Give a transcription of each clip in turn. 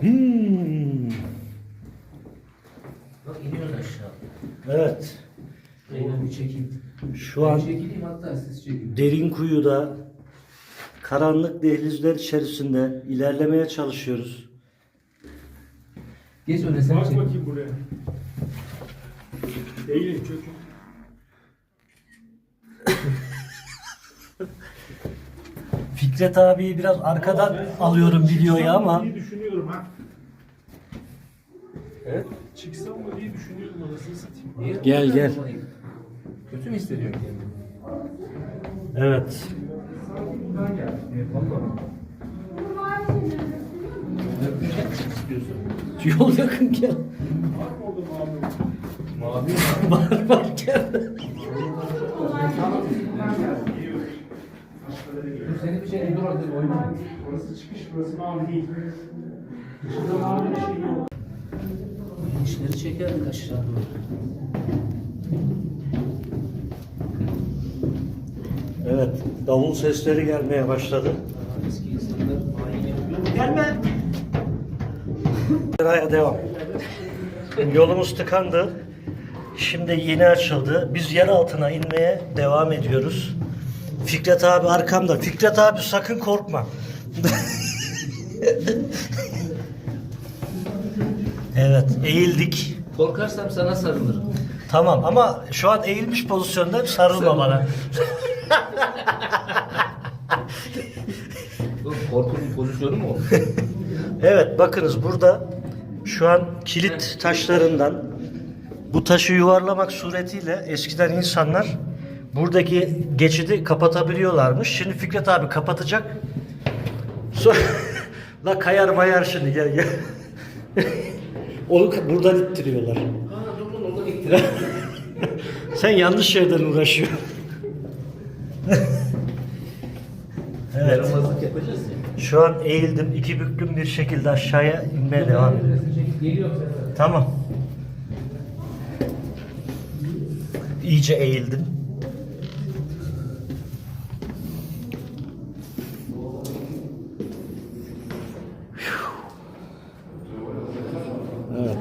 Hmm, Bak iniyoruz aşağı. evet. Şurayı bir çekeyim. Şu an çekileyim hatta siz çekin. derin kuyuda karanlık dehlizler içerisinde ilerlemeye çalışıyoruz. Geç öne sen Bak çek. bakayım buraya. Eğilin çökün. Fikret abiyi biraz arkadan Ben alıyorum videoya mı ama diye düşünüyorum ha. Evet. Çıksam mı diye düşünüyorum anasını satayım. Niye? Gel, gel. Kötü mü hissediyorsun kendini? evet. Misin istiyorsun? Yol yakın gel. Mavi Var var gel. Dur seni bir şey dur hadi oynama. Orası çıkış burası mavi değil. Dışında mavi bir şey yok. İşleri çekerdik aşağı doğru. Evet, davul sesleri gelmeye başladı. Eski insanlar. Gelme. Sıraya devam. Yolumuz tıkandı. Şimdi yeni açıldı. Biz yer altına inmeye devam ediyoruz. Fikret abi arkamda. Fikret abi sakın korkma. evet, eğildik. Korkarsam sana sarılırım. Tamam ama şu an eğilmiş pozisyonda sarılma bana. Korkunun pozisyonu mu? Evet bakınız burada şu an kilit taşlarından bu taşı yuvarlamak suretiyle eskiden insanlar buradaki geçidi kapatabiliyorlarmış. Şimdi Fikret abi kapatacak. Sonra la kayar mayar şimdi gel gel. Onu buradan ittiriyorlar. Aa dur dur oradan iktirar. Sen yanlış şeyden uğraşıyorsun. evet. Yaramazlık yapacağız ya. Şu an eğildim. iki büklüm bir şekilde aşağıya inmeye devam ediyorum. Geliyor. Tamam. İyice eğildim.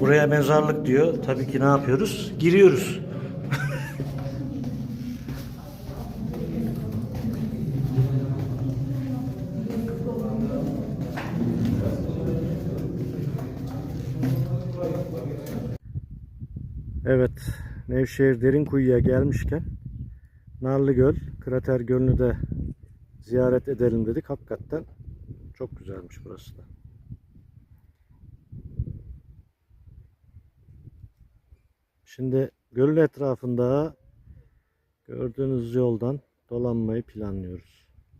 Buraya mezarlık diyor. Tabii ki ne yapıyoruz? Giriyoruz. Evet, Nevşehir Derinkuyu'ya gelmişken Narlıgöl, Krater Gölü'nü de ziyaret edelim dedik. Hakikaten çok güzelmiş burası da. Şimdi gölün etrafında gördüğünüz yoldan dolanmayı planlıyoruz.